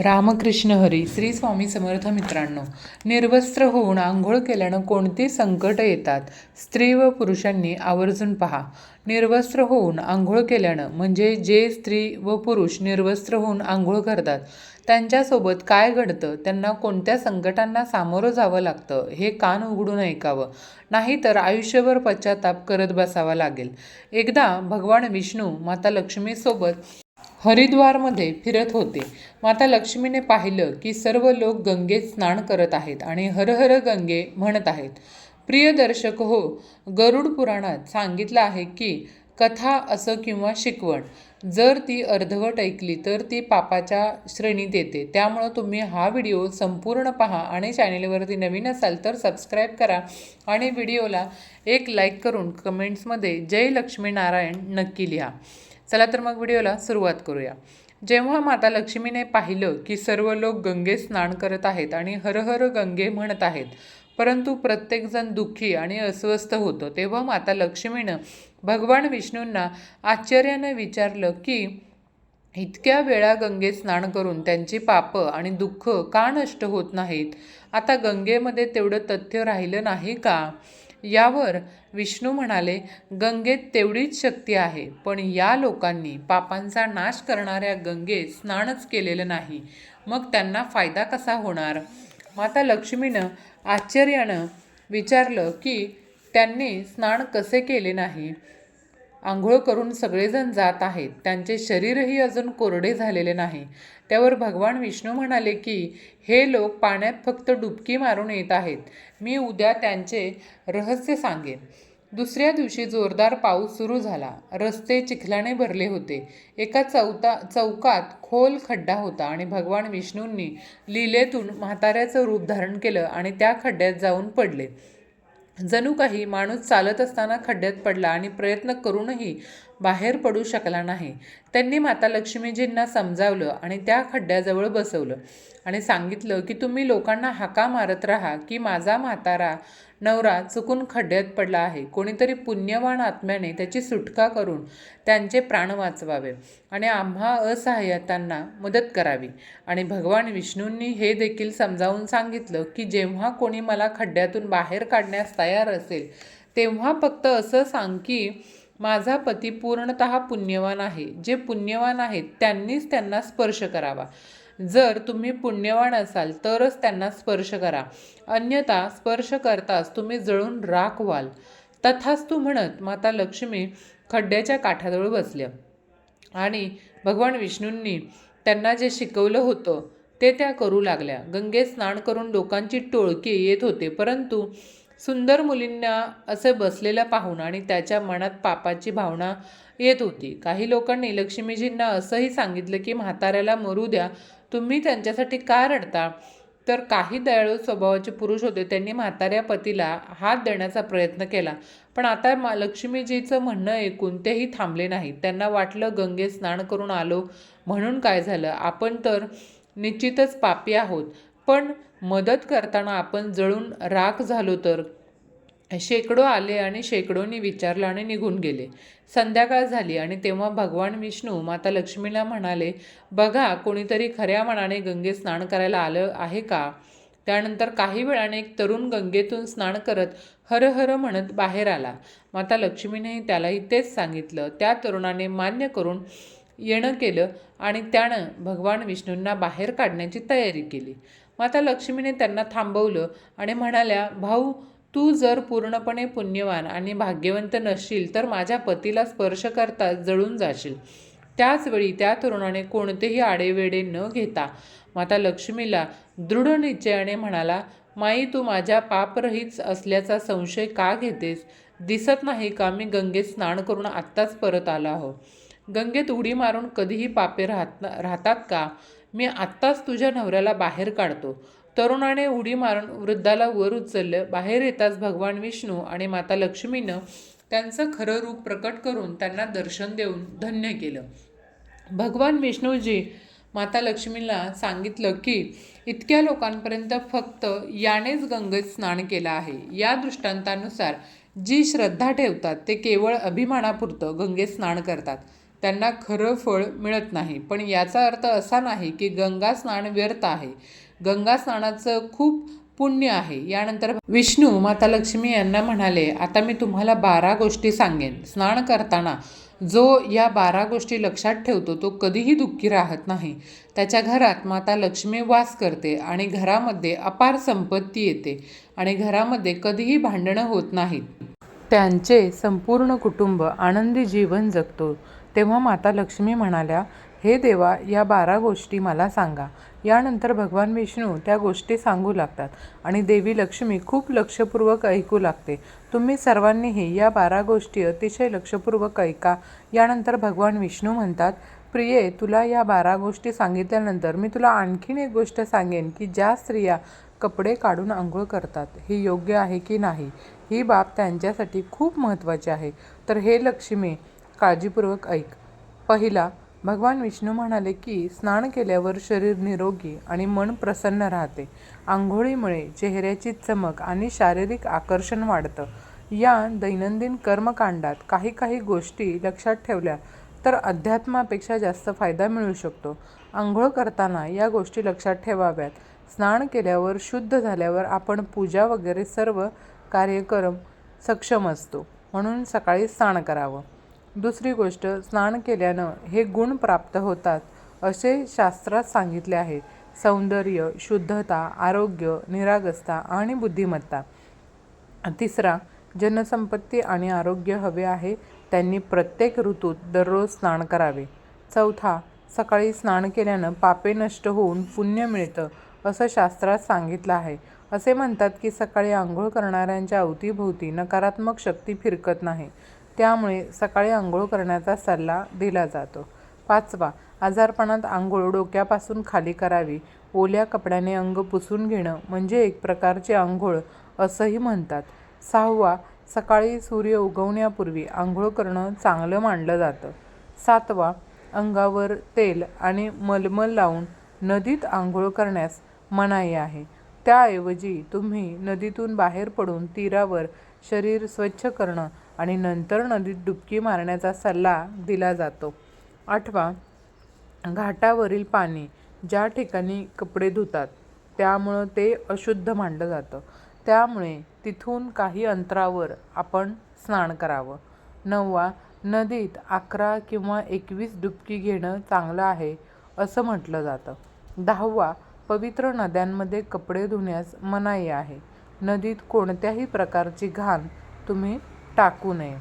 रामकृष्ण हरी श्री स्वामी समर्थ मित्रांनो निर्वस्त्र होऊन आंघोळ केल्यानं कोणती संकट येतात? स्त्री व पुरुषांनी आवर्जून पहा. निर्वस्त्र होऊन आंघोळ केल्यानं म्हणजे जे स्त्री व पुरुष निर्वस्त्र होऊन आंघोळ करतात त्यांच्यासोबत काय घडतं? त्यांना कोणत्या संकटांना सामोरं जावं लागतं? हे कान उघडून ऐकावं. नाहीतर आयुष्यभर पश्चाताप करत बसावा लागेल. एकदा भगवान विष्णू माता लक्ष्मीसोबत हरिद्वारमध्ये फिरत होते. माता लक्ष्मीने पाहिलं की सर्व लोक गंगेत स्नान करत आहेत आणि हर हर गंगे म्हणत आहेत. प्रिय दर्शक हो गरुड पुराणात सांगितलं आहे की कथा असं किंवा शिकवण. जर ती अर्धवट ऐकली तर ती पापाच्या श्रेणीत येते. त्यामुळं तुम्ही हा व्हिडिओ संपूर्ण पहा आणि चॅनेलवरती नवीन असाल तर सबस्क्राईब करा आणि व्हिडिओला एक लाईक करून कमेंट्समध्ये जय लक्ष्मी नारायण नक्की लिहा. चला तर मग व्हिडिओला सुरुवात करूया. जेव्हा माता लक्ष्मीने पाहिलं की सर्व लोक गंगे स्नान करत आहेत आणि हर हर गंगे म्हणत आहेत परंतु प्रत्येकजण दुःखी आणि अस्वस्थ होतं तेव्हा माता लक्ष्मीनं भगवान विष्णूंना आश्चर्यानं विचारलं की इतक्या वेळा गंगेत स्नान करून त्यांची पापं आणि दुःख का नष्ट होत नाहीत? आता गंगेमध्ये तेवढं तथ्य राहिलं नाही का? यावर विष्णू म्हणाले गंगेत तेवढीच शक्ती आहे पण या लोकांनी पापांचा नाश करणाऱ्या गंगेत स्नानच केलेलं नाही. मग त्यांना फायदा कसा होणार? माता लक्ष्मीनं आश्चर्यानं विचारलं की त्यांनी स्नान कसे केले नाही? आंघोळ करून सगळेजण जात आहेत. त्यांचे शरीरही अजून कोरडे झालेले नाही. त्यावर भगवान विष्णू म्हणाले की हे लोक पाण्यात फक्त डुबकी मारून येत आहेत. मी उद्या त्यांचे रहस्य सांगेन. दुसऱ्या दिवशी जोरदार पाऊस सुरू झाला. रस्ते चिखलाने भरले होते. एका चौता चौकात खोल खड्डा होता आणि भगवान विष्णूंनी लीलेतून म्हाताऱ्याचं रूप धारण केलं आणि त्या खड्ड्यात जाऊन पडले. जणू काही माणूस चालत असताना खड्ड्यात पडला आणि प्रयत्न करूनही बाहेर पडू शकला नाही. त्यांनी माता लक्ष्मीजींना समजावलं आणि त्या खड्ड्याजवळ बसवलं आणि सांगितलं की तुम्ही लोकांना हाका मारत राहा की माझा म्हातारा नवरा चुकून खड्ड्यात पडला आहे. कोणीतरी पुण्यवान आत्म्याने त्याची सुटका करून त्यांचे प्राण वाचवावे आणि आम्हा असहाय्यतांना मदत करावी. आणि भगवान विष्णूंनी हे देखील समजावून सांगितलं की जेव्हा कोणी मला खड्ड्यातून बाहेर काढण्यास तयार असेल तेव्हा फक्त असं सांग की माझा पती पूर्णत पुण्यवान आहे. जे पुण्यवान आहेत त्यांनीच त्यांना स्पर्श करावा. जर तुम्ही पुण्यवान असाल तरच त्यांना स्पर्श करा. अन्यथा स्पर्श करताच तुम्ही जळून राख व्हाल. तथास्तू म्हणत माता लक्ष्मी खड्ड्याच्या काठाजवळ बसल्या. आणि भगवान विष्णूंनी त्यांना जे शिकवलं होतं ते त्या करू लागल्या. गंगेत स्नान करून लोकांची टोळकी येत होते परंतु सुंदर मुलींना असे बसलेलं पाहून आणि त्याच्या मनात पापाची भावना येत होती. काही लोकांनी लक्ष्मीजींना असंही सांगितलं की म्हाताऱ्याला मरू द्या. तुम्ही त्यांच्यासाठी का रडता? तर काही दयाळू स्वभावाचे पुरुष होते. त्यांनी म्हाताऱ्या पतीला हात देण्याचा प्रयत्न केला. पण आता मा लक्ष्मीजीचं म्हणणं ऐकून तेही थांबले नाहीत. त्यांना वाटलं गंगेत स्नान करून आलो म्हणून काय झालं? आपण तर निश्चितच पापी आहोत. पण मदत करताना आपण जळून राख झालो तर? शेकडो आले आणि शेकडोनी विचारलं आणि निघून गेले. संध्याकाळ झाली आणि तेव्हा भगवान विष्णू माता लक्ष्मीला म्हणाले बघा कोणीतरी खऱ्या मनाने गंगेत स्नान करायला आलं आहे का? त्यानंतर काही वेळाने एक तरुण गंगेतून स्नान करत हर हर म्हणत बाहेर आला. माता लक्ष्मीनेही त्यालाही तेच सांगितलं. त्या तरुणाने मान्य करून येणं केलं आणि त्यानं भगवान विष्णूंना बाहेर काढण्याची तयारी केली. माता लक्ष्मीने त्यांना थांबवलं आणि म्हणाल्या भाऊ तू जर पूर्णपणे पुण्यवान आणि भाग्यवंत नसशील तर माझ्या पतीला स्पर्श करता जळून जाशील. त्याचवेळी त्या तरुणाने कोणतेही आडेवेडे न घेता माता लक्ष्मीला दृढ निश्चयाने म्हणाला माई तू माझ्या पापरहित असल्याचा संशय का घेतेस? दिसत नाही का मी गंगेत स्नान करून आत्ताच परत आला हो? गंगेत उडी मारून कधीही पापे राहत राहतात का? मी आत्ताच तुझ्या नवऱ्याला बाहेर काढतो. तरुणाने उडी मारून वृद्धाला वर उचललं. बाहेर येताच भगवान विष्णू आणि माता लक्ष्मीनं त्यांचं खरं रूप प्रकट करून त्यांना दर्शन देऊन धन्य केलं. भगवान विष्णूजी माता लक्ष्मीला सांगितलं की इतक्या लोकांपर्यंत फक्त यानेच गंगेत स्नान केलं आहे. या दृष्टांतानुसार जी श्रद्धा ठेवतात ते केवळ अभिमानापुरतं गंगेत स्नान करतात. त्यांना खरं फळ मिळत नाही. पण याचा अर्थ असा नाही की गंगा स्नान व्यर्थ आहे. गंगा स्नानाचं खूप पुण्य आहे. यानंतर विष्णू माता लक्ष्मी यांना म्हणाले आता मी तुम्हाला बारा गोष्टी सांगेन. स्नान करताना जो या बारा गोष्टी लक्षात ठेवतो तो कधीही दुःखी राहत नाही. त्याच्या घरात माता लक्ष्मी वास करते आणि घरामध्ये अपार संपत्ती येते आणि घरामध्ये कधीही भांडणं होत नाहीत. त्यांचे संपूर्ण कुटुंब आनंदी जीवन जगतो. तेव्हा माता लक्ष्मी म्हणाल्या हे देवा या बारा गोष्टी मला सांगा. यानंतर भगवान विष्णू त्या गोष्टी सांगू लागतात आणि देवी लक्ष्मी खूप लक्षपूर्वक ऐकू लागते. तुम्ही सर्वांनीही या बारा गोष्टी अतिशय लक्षपूर्वक ऐका. यानंतर भगवान विष्णू म्हणतात प्रिये तुला या बारा गोष्टी सांगितल्यानंतर मी तुला आणखीन एक गोष्ट सांगेन की ज्या स्त्रिया कपडे काढून आंघोळ करतात हे योग्य आहे की नाही? ही बाब त्यांच्यासाठी खूप महत्त्वाची आहे. तर हे लक्ष्मी काळजीपूर्वक ऐक. पहिला भगवान विष्णू म्हणाले की स्नान केल्यावर शरीर निरोगी आणि मन प्रसन्न राहते. आंघोळीमुळे चेहऱ्याची चमक आणि शारीरिक आकर्षण वाढतं. या दैनंदिन कर्मकांडात काही काही गोष्टी लक्षात ठेवल्या तर अध्यात्मापेक्षा जास्त फायदा मिळू शकतो. आंघोळ करताना या गोष्टी लक्षात ठेवाव्यात. स्नान केल्यावर शुद्ध झाल्यावर आपण पूजा वगैरे सर्व कार्यक्रम सक्षम असतो. म्हणून सकाळी स्नान करावं. दुसरी गोष्ट स्नान केल्यानं हे गुण प्राप्त होतात असे शास्त्रात सांगितले आहे. सौंदर्य शुद्धता आरोग्य निरागसता आणि बुद्धिमत्ता. तिसरा जनसंपत्ती आणि आरोग्य हवे आहे त्यांनी प्रत्येक ऋतूत दररोज स्नान करावे. चौथा सकाळी स्नान केल्यानं पापे नष्ट होऊन पुण्य मिळतं असं शास्त्रात सांगितलं आहे. असे म्हणतात की सकाळी आंघोळ करणाऱ्यांच्या अवतीभोवती नकारात्मक शक्ती फिरकत नाही. त्यामुळे सकाळी आंघोळ करण्याचा सल्ला दिला जातो. पाचवा आजारपणात आंघोळ डोक्यापासून खाली करावी. ओल्या कपड्याने अंग पुसून घेणं म्हणजे एक प्रकारचे आंघोळ असंही म्हणतात. सहावा सकाळी सूर्य उगवण्यापूर्वी आंघोळ करणं चांगलं मानलं जातं. सातवा अंगावर तेल आणि मलमल लावून नदीत आंघोळ करण्यास मनाई आहे. त्याऐवजी तुम्ही नदीतून बाहेर पडून तीरावर शरीर स्वच्छ करणं आणि नंतर नदीत डुबकी मारण्याचा सल्ला दिला जातो. आठवा घाटावरील पाणी ज्या ठिकाणी कपडे धुतात त्यामुळं ते अशुद्ध मानलं जातं. त्यामुळे तिथून काही अंतरावर आपण स्नान करावं. नववा नदीत अकरा किंवा एकवीस डुबकी घेणं चांगलं आहे असं म्हटलं जातं. दहावा पवित्र नद्यांमध्ये कपडे धुण्यास मनाई आहे. नदीत कोणत्याही प्रकारची घाण तुम्ही टाकू नये.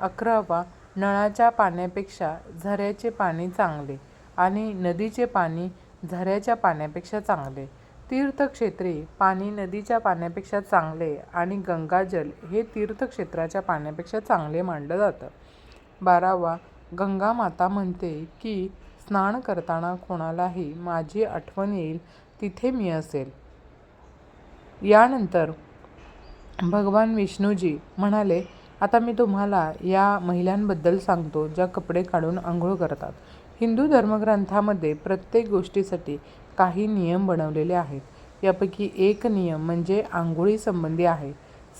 अकरावा नळाच्या पाण्यापेक्षा झऱ्याचे पाणी चांगले आणि नदीचे पाणी झऱ्याच्या पाण्यापेक्षा चांगले. तीर्थक्षेत्रे पाणी नदीच्या पाण्यापेक्षा चांगले आणि गंगाजल हे तीर्थक्षेत्राच्या पाण्यापेक्षा चांगले मानलं जातं. बारावा गंगा माता म्हणते की स्नान करताना कोणालाही माझी आठवण येईल तिथे मी असेल. यानंतर भगवान विष्णूजी म्हणाले आता मी तुम्हाला या महिलांबद्दल सांगतो ज्या कपडे काढून आंघोळ करतात. हिंदू धर्मग्रंथामध्ये प्रत्येक गोष्टीसाठी काही नियम बनवलेले आहेत. यापैकी एक नियम म्हणजे आंघोळीसंबंधी आहे.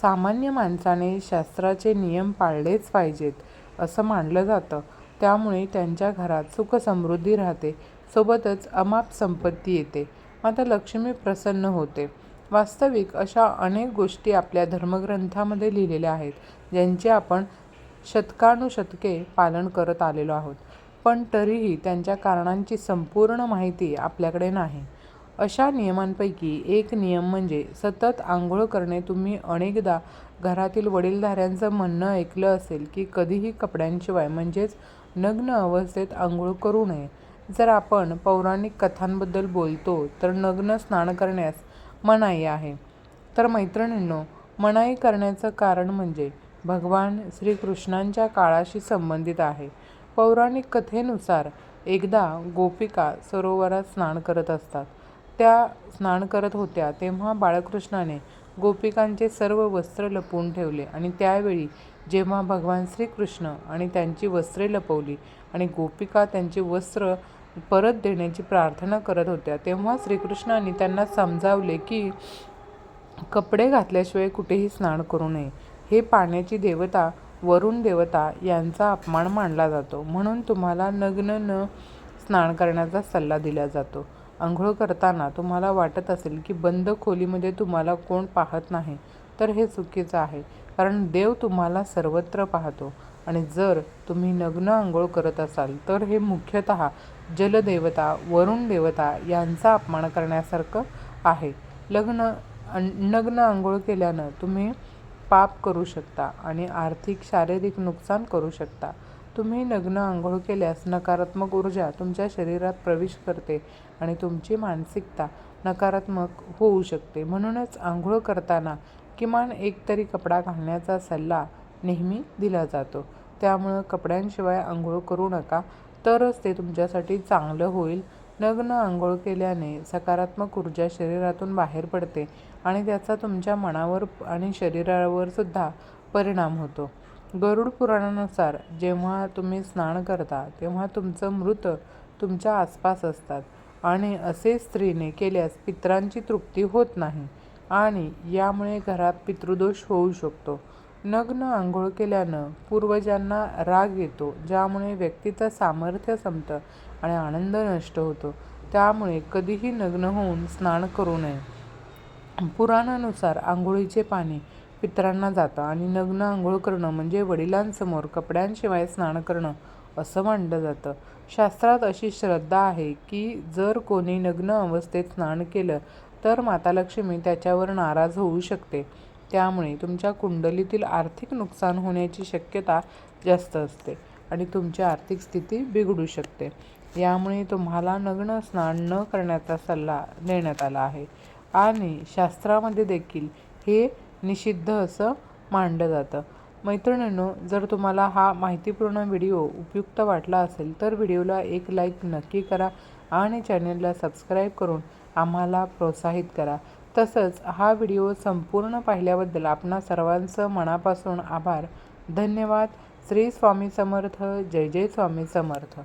सामान्य माणसाने शास्त्राचे नियम पाळलेच पाहिजेत असं मानलं जातं. त्यामुळे त्यांच्या घरात सुखसमृद्धी राहते सोबतच अमाप संपत्ती येते. माता लक्ष्मी प्रसन्न होते. वास्तविक अशा अनेक गोष्टी आपल्या धर्मग्रंथामध्ये लिहिलेल्या आहेत ज्यांचे आपण शतकानुशतके पालन करत आलेलो आहोत. पण तरीही त्यांच्या कारणांची संपूर्ण माहिती आपल्याकडे नाही. अशा नियमांपैकी एक नियम म्हणजे सतत आंघोळ करणे. तुम्ही अनेकदा घरातील वडीलधाऱ्यांचं म्हणणं ऐकलं असेल की कधीही कपड्यांशिवाय म्हणजेच नग्न अवस्थेत आंघोळ करू नये. जर आपण पौराणिक कथांबद्दल बोलतो तर नग्न स्नान करण्यास मनाई आहे. तर मैत्रिणींनो मनाई करण्याचं कारण म्हणजे भगवान श्रीकृष्णांच्या काळाशी संबंधित आहे. पौराणिक कथेनुसार एकदा गोपिका सरोवरात स्नान करत असतात. त्या स्नान करत होत्या तेव्हा बाळकृष्णाने गोपिकांचे सर्व वस्त्र लपवून ठेवले आणि त्यावेळी जेव्हा भगवान श्रीकृष्ण आणि त्यांची वस्त्रे लपवली आणि गोपिका त्यांची वस्त्र परत देण्याची प्रार्थना करत होत्या. तेव्हा श्रीकृष्णाने त्यांना समजावले की कपडे घातल्याशिवाय कुठेही स्नान करू नये. हे पाण्याची देवता वरुण देवता यांचा अपमान मानला जातो. म्हणून तुम्हाला नग्न न स्नान करण्याचा सल्ला दिला जातो. आंघोळ करताना तुम्हाला वाटत असेल की बंद खोलीमध्ये तुम्हाला कोण पाहत नाही तर हे चुकीचं आहे. कारण देव तुम्हाला सर्वत्र पाहतो. आणि जर तुम्ही नग्न आंघोळ करत असाल तर हे मुख्यतः जलदेवता वरुण देवता यांचा अपमान करण्यासारखं आहे. लग्न नग्न आंघोळ केल्यानं तुम्ही पाप करू शकता आणि आर्थिक शारीरिक नुकसान करू शकता. तुम्ही नग्न आंघोळ केल्यास नकारात्मक ऊर्जा तुमच्या शरीरात प्रवेश करते आणि तुमची मानसिकता नकारात्मक होऊ शकते. म्हणूनच आंघोळ करताना किमान एक तरी कपडा घालण्याचा सल्ला नेहमी दिला जातो. त्यामुळं कपड्यांशिवाय आंघोळ करू नका. तरच ते तुमच्यासाठी चांगलं होईल. नग्न आंघोळ केल्याने सकारात्मक ऊर्जा शरीरातून बाहेर पडते आणि त्याचा तुमच्या मनावर आणि शरीरावर सुद्धा परिणाम होतो. गरुड पुराणानुसार जेव्हा तुम्ही स्नान करता तेव्हा तुमचं मृत तुमच्या आसपास असतात आणि असे स्त्रीने केल्यास पित्रांची तृप्ती होत नाही आणि यामुळे घरात पितृदोष होऊ शकतो. नग्न आंघोळ केल्यानं पूर्वजांना राग येतो ज्यामुळे व्यक्तीचं सामर्थ्य संपतं आणि आनंद नष्ट होतो. त्यामुळे कधीही नग्न होऊन स्नान करू नये. पुराणानुसार आंघोळीचे पाणी पितरांना जातं आणि नग्न आंघोळ करणं म्हणजे वडिलांसमोर कपड्यांशिवाय स्नान करणं असं मानलं जातं. शास्त्रात अशी श्रद्धा आहे की जर कोणी नग्न अवस्थेत स्नान केलं तर माता लक्ष्मी त्याच्यावर नाराज होऊ शकते. त्यामुळे तुमच्या कुंडलीतील आर्थिक नुकसान होण्याची शक्यता जास्त असते आणि तुमची आर्थिक स्थिती बिघडू शकते. यामुळे तुम्हाला नग्न स्नान न करण्याचा सल्ला देण्यात आला आहे. आणि शास्त्रामध्ये देखील हे निषिद्ध असं मांडलं जातं. मैत्रिणींनो जर तुम्हाला हा माहितीपूर्ण व्हिडिओ उपयुक्त वाटला असेल तर व्हिडिओला एक लाईक नक्की करा आणि चॅनलला सबस्क्राईब करून आम्हाला प्रोत्साहित करा. तसंच हा व्हिडिओ संपूर्ण पाहिल्याबद्दल आपणा सर्वांचं मनापासून आभार. धन्यवाद. श्री स्वामी समर्थ. जय जय स्वामी समर्थ.